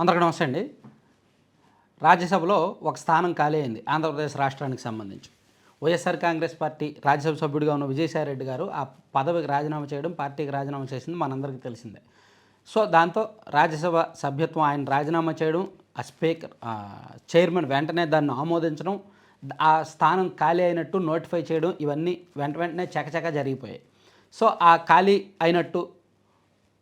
అందరికీ నమస్తే అండి. రాజ్యసభలో ఒక స్థానం ఖాళీ అయింది ఆంధ్రప్రదేశ్ రాష్ట్రానికి సంబంధించి. వైఎస్ఆర్ కాంగ్రెస్ పార్టీ రాజ్యసభ సభ్యుడిగా ఉన్న విజయసాయిరెడ్డి గారు ఆ పదవికి రాజీనామా చేయడం పార్టీకి రాజీనామా చేసింది మనందరికీ తెలిసిందే. సో దాంతో రాజ్యసభ సభ్యత్వం ఆయన రాజీనామా చేయడం ఆ స్పీకర్ చైర్మన్ వెంటనే దాన్ని ఆమోదించడం ఆ స్థానం ఖాళీ అయినట్టు నోటిఫై చేయడం ఇవన్నీ వెంట వెంటనే చకచక జరిగిపోయాయి. సో ఆ ఖాళీ అయినట్టు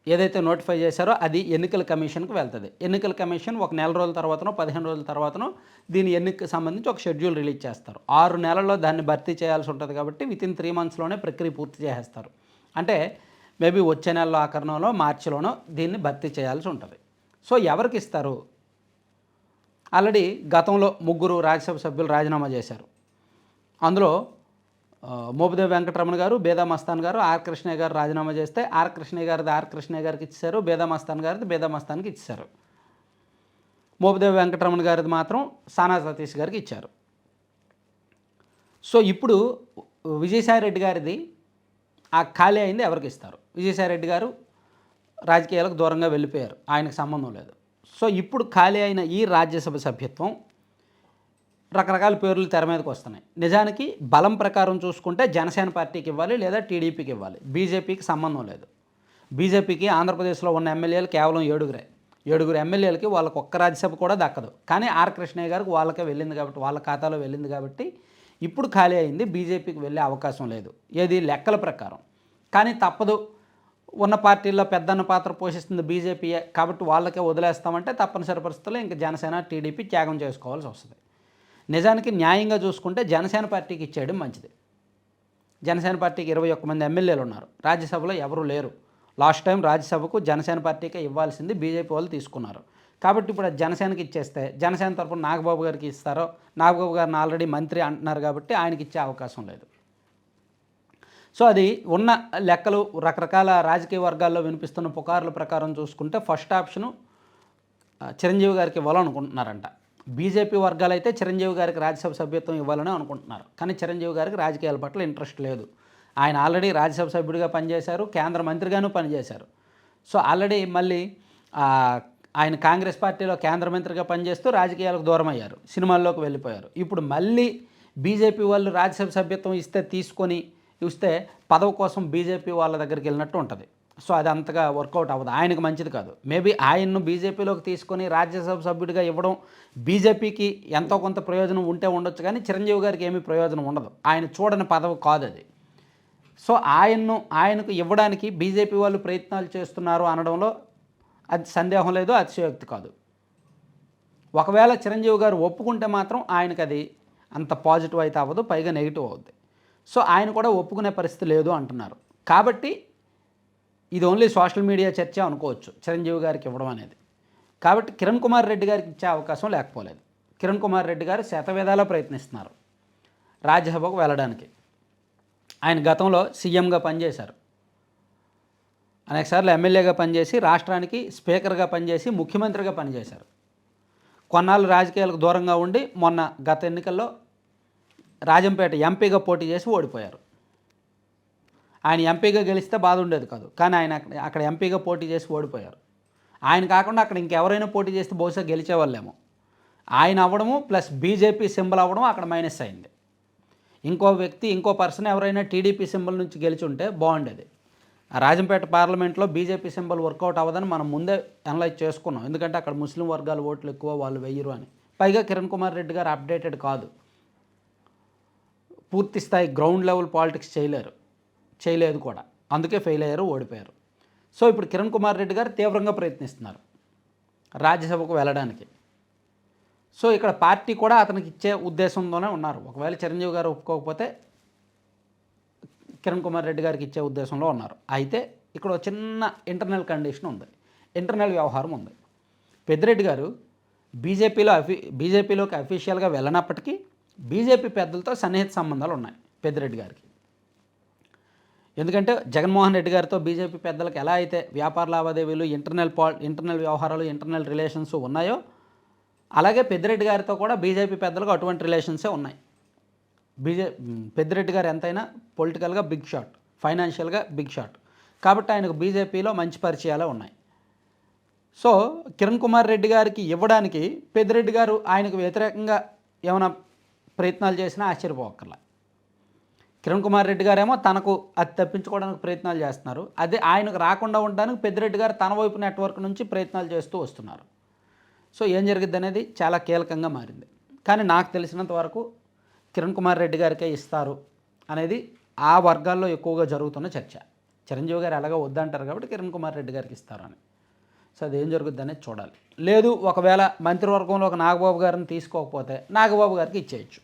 ఏదైతే నోటిఫై చేశారో అది ఎన్నికల కమిషన్కి వెళ్తుంది. ఎన్నికల కమిషన్ ఒక నెల రోజుల తర్వాతనో పదిహేను రోజుల తర్వాతనో దీని ఎన్నికకి సంబంధించి ఒక షెడ్యూల్ రిలీజ్ చేస్తారు. ఆరు నెలల్లో దాన్ని భర్తీ చేయాల్సి ఉంటుంది కాబట్టి విత్ ఇన్ త్రీ మంత్స్లోనే ప్రక్రియ పూర్తి చేసేస్తారు. అంటే మేబీ వచ్చే నెలలో ఆఖరణలో మార్చిలోనో దీన్ని భర్తీ చేయాల్సి ఉంటుంది. సో ఎవరికి ఇస్తారు? ఆల్రెడీ గతంలో ముగ్గురు రాజ్యసభ సభ్యులు రాజీనామా చేశారు. అందులో మోపిదేవి వెంకటరమణ గారు బేదా మస్తాన్ గారు ఆర్ కృష్ణయ్య గారు రాజీనామా చేస్తే ఆర్ కృష్ణయ్య గారిది ఆర్ కృష్ణయ్య గారికి ఇచ్చారు బేదా మస్తాన్ గారిది బేదా మస్తాన్కి ఇచ్చారు మోపిదేవి వెంకటరమణ గారిది మాత్రం సానా సతీష్ గారికి ఇచ్చారు. సో ఇప్పుడు విజయసాయి రెడ్డి గారిది ఆ ఖాళీ అయింది ఎవరికి ఇస్తారు? విజయసాయి రెడ్డి గారు రాజకీయాలకు దూరంగా వెళ్ళిపోయారు ఆయనకు సంబంధం లేదు. సో ఇప్పుడు ఖాళీ అయిన ఈ రాజ్యసభ సభ్యత్వం రకరకాల పేర్లు తెర మీదకి వస్తున్నాయి. నిజానికి బలం ప్రకారం చూసుకుంటే జనసేన పార్టీకి ఇవ్వాలి లేదా టీడీపీకి ఇవ్వాలి. బీజేపీకి సంబంధం లేదు. బీజేపీకి ఆంధ్రప్రదేశ్లో ఉన్న ఎమ్మెల్యేలు కేవలం ఏడుగురే. ఏడుగురు ఎమ్మెల్యేలకి వాళ్ళకి ఒక్క రాజ్యసభ కూడా దక్కదు. కానీ ఆర్ కృష్ణయ్య గారికి వాళ్ళకే వెళ్ళింది కాబట్టి వాళ్ళ ఖాతాలో వెళ్ళింది కాబట్టి ఇప్పుడు ఖాళీ అయింది. బీజేపీకి వెళ్ళే అవకాశం లేదు. ఏది? లెక్కల ప్రకారం. కానీ తప్పదు. ఉన్న పార్టీల్లో పెద్దన్న పాత్ర పోషిస్తుంది బీజేపీయే కాబట్టి వాళ్ళకే వదిలేస్తామంటే తప్పనిసరి పరిస్థితుల్లో ఇంకా జనసేన టీడీపీ త్యాగం చేసుకోవాల్సి వస్తుంది. నిజానికి న్యాయంగా చూసుకుంటే జనసేన పార్టీకి ఇచ్చేయడం మంచిది. జనసేన పార్టీకి ఇరవై ఒక్క మంది ఎమ్మెల్యేలు ఉన్నారు. రాజ్యసభలో ఎవరు లేరు. లాస్ట్ టైం రాజ్యసభకు జనసేన పార్టీకే ఇవ్వాల్సింది బీజేపీ వాళ్ళు తీసుకున్నారు. కాబట్టి ఇప్పుడు జనసేనకి ఇచ్చేస్తే జనసేన తరపున నాగబాబు గారికి ఇస్తారో? నాగబాబు గారిని ఆల్రెడీ మంత్రి అంటున్నారు కాబట్టి ఆయనకి ఇచ్చే అవకాశం లేదు. సో అది ఉన్న లెక్కలు రకరకాల రాజకీయ వర్గాల్లో వినిపిస్తున్న పుకార్ల ప్రకారం చూసుకుంటే ఫస్ట్ ఆప్షను చిరంజీవి గారికి ఇవ్వాలనుకుంటున్నారంట. బీజేపీ వర్గాలైతే చిరంజీవి గారికి రాజ్యసభ సభ్యత్వం ఇవ్వాలని అనుకుంటున్నారు. కానీ చిరంజీవి గారికి రాజకీయాల పట్ల ఇంట్రెస్ట్ లేదు. ఆయన ఆల్రెడీ రాజ్యసభ సభ్యుడిగా పనిచేశారు కేంద్ర మంత్రిగాను పనిచేశారు. సో ఆల్రెడీ మళ్ళీ ఆయన కాంగ్రెస్ పార్టీలో కేంద్ర మంత్రిగా పనిచేస్తూ రాజకీయాలకు దూరం అయ్యారు సినిమాల్లోకి వెళ్ళిపోయారు. ఇప్పుడు మళ్ళీ బీజేపీ వాళ్ళు రాజ్యసభ సభ్యత్వం ఇస్తే తీసుకొని ఇస్తే పదవి కోసం బీజేపీ వాళ్ళ దగ్గరికి వెళ్ళినట్టు ఉంటుంది. సో అది అంతగా వర్కౌట్ అవ్వదు. ఆయనకు మంచిది కాదు. మేబీ ఆయన్ను బీజేపీలోకి తీసుకొని రాజ్యసభ సభ్యుడిగా ఇవ్వడం బీజేపీకి ఎంతో కొంత ప్రయోజనం ఉంటే ఉండొచ్చు కానీ చిరంజీవి గారికి ఏమీ ప్రయోజనం ఉండదు. ఆయన చూడని పదవి కాదు అది. సో ఆయన్ను ఆయనకు ఇవ్వడానికి బీజేపీ వాళ్ళు ప్రయత్నాలు చేస్తున్నారు అనడంలో అది సందేహం లేదు అతిశయోక్తి కాదు. ఒకవేళ చిరంజీవి గారు ఒప్పుకుంటే మాత్రం ఆయనకు అది అంత పాజిటివ్ అయితే అవ్వదు పైగా నెగిటివ్ అవుద్ది. సో ఆయన కూడా ఒప్పుకునే పరిస్థితి లేదు అంటున్నారు. కాబట్టి ఇది ఓన్లీ సోషల్ మీడియా చర్చ అనుకోవచ్చు చిరంజీవి గారికి ఇవ్వడం అనేది. కాబట్టి కిరణ్ కుమార్ రెడ్డి గారికి ఇచ్చే అవకాశం లేకపోలేదు. కిరణ్ కుమార్ రెడ్డి గారు శతవేదాలో ప్రయత్నిస్తున్నారు రాజ్యసభకు వెళ్ళడానికి. ఆయన గతంలో సీఎంగా పనిచేశారు. అనేకసార్లు ఎమ్మెల్యేగా పనిచేసి రాష్ట్రానికి స్పీకర్గా పనిచేసి ముఖ్యమంత్రిగా పనిచేశారు. కొన్నాళ్ళు రాజకీయాలకు దూరంగా ఉండి మొన్న గత ఎన్నికల్లో రాజంపేట ఎంపీగా పోటీ చేసి ఓడిపోయారు. ఆయన ఎంపీగా గెలిస్తే బాధ ఉండేది కాదు. కానీ ఆయన అక్కడ అక్కడ ఎంపీగా పోటీ చేసి ఓడిపోయారు. ఆయన కాకుండా అక్కడ ఇంకెవరైనా పోటీ చేస్తే బహుశా గెలిచేవాళ్ళేమో. ఆయన అవ్వడము ప్లస్ బీజేపీ సింబల్ అవ్వడం అక్కడ మైనస్ అయింది. ఇంకో వ్యక్తి ఇంకో పర్సన్ ఎవరైనా టీడీపీ సింబల్ నుంచి గెలిచి ఉంటే బాగుండేది. రాజంపేట పార్లమెంట్లో బీజేపీ సింబల్ వర్కౌట్ అవ్వదని మనం ముందే అనలైజ్ చేసుకున్నాం. ఎందుకంటే అక్కడ ముస్లిం వర్గాల ఓట్లు ఎక్కువ వాళ్ళు వెయ్యరు అని. పైగా కిరణ్ కుమార్ రెడ్డి గారు అప్డేటెడ్ కాదు. పూర్తి స్థాయి గ్రౌండ్ లెవెల్ పాలిటిక్స్ చేయలేరు. చేయలేదు కూడా. అందుకే ఫెయిల్ అయ్యారు ఓడిపోయారు. సో ఇప్పుడు కిరణ్ కుమార్ రెడ్డి గారు తీవ్రంగా ప్రయత్నిస్తున్నారు రాజ్యసభకు వెళ్ళడానికి. సో ఇక్కడ పార్టీ కూడా అతనికి ఇచ్చే ఉద్దేశంతోనే ఉన్నారు. ఒకవేళ చిరంజీవి గారు ఒప్పుకోకపోతే కిరణ్ కుమార్ రెడ్డి గారికి ఇచ్చే ఉద్దేశంలో ఉన్నారు. అయితే ఇక్కడ ఒక చిన్న ఇంటర్నల్ కండిషన్ ఉంది. ఇంటర్నల్ వ్యవహారం ఉంది. పెద్దిరెడ్డి గారు బీజేపీలో అఫీ బీజేపీలోకి అఫీషియల్గా వెళ్ళనప్పటికీ బీజేపీ పెద్దలతో సన్నిహిత సంబంధాలు ఉన్నాయి పెద్దిరెడ్డి గారికి. ఎందుకంటే జగన్మోహన్ రెడ్డి గారితో బీజేపీ పెద్దలకు ఎలా అయితే వ్యాపార లావాదేవీలు ఇంటర్నల్ పా ఇంటర్నల్ వ్యవహారాలు ఇంటర్నల్ రిలేషన్స్ ఉన్నాయో అలాగే పెద్దిరెడ్డి గారితో కూడా బీజేపీ పెద్దలకు అటువంటి రిలేషన్సే ఉన్నాయి. బీజే పెద్దిరెడ్డి గారు ఎంతైనా పొలిటికల్గా బిగ్ షాట్ ఫైనాన్షియల్గా బిగ్ షాట్ కాబట్టి ఆయనకు బీజేపీలో మంచి పరిచయాలే ఉన్నాయి. సో కిరణ్ కుమార్ రెడ్డి గారికి ఇవ్వడానికి పెద్దిరెడ్డి గారు ఆయనకు వ్యతిరేకంగా ఏమైనా ప్రయత్నాలు చేసినా ఆశ్చర్యపోకర్లా కిరణ్ కుమార్ రెడ్డి గారేమో తనకు అది తప్పించుకోవడానికి ప్రయత్నాలు చేస్తున్నారు. అదే ఆయనకు రాకుండా ఉండడానికి పెద్దిరెడ్డి గారు తన వైపు నెట్వర్క్ నుంచి ప్రయత్నాలు చేస్తూ వస్తున్నారు. సో ఏం జరిగింది అనేది చాలా కీలకంగా మారింది. కానీ నాకు తెలిసినంత వరకు కిరణ్ కుమార్ రెడ్డి గారికే ఇస్తారు అనేది ఆ వర్గాల్లో ఎక్కువగా జరుగుతున్న చర్చ. చిరంజీవి గారు ఎలాగో వద్దంటారు కాబట్టి కిరణ్ కుమార్ రెడ్డి గారికి ఇస్తారని సో అది ఏం జరుగుద్ది అనేది చూడాలి. లేదు ఒకవేళ మంత్రివర్గంలో ఒక నాగబాబు గారిని తీసుకోకపోతే నాగబాబు గారికి ఇచ్చేయచ్చు.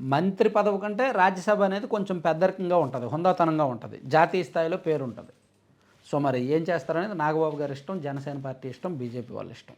మంత్రి పదవి కంటే రాజ్యసభ అనేది కొంచెం పెద్దరికంగా ఉంటుంది హుందాతనంగా ఉంటుంది. జాతీయ స్థాయిలో పేరు ఉంటుంది సో మరి ఏం చేస్తారనేది నాగబాబు గారి ఇష్టం జనసేన పార్టీ ఇష్టం బీజేపీ వాళ్ళ ఇష్టం.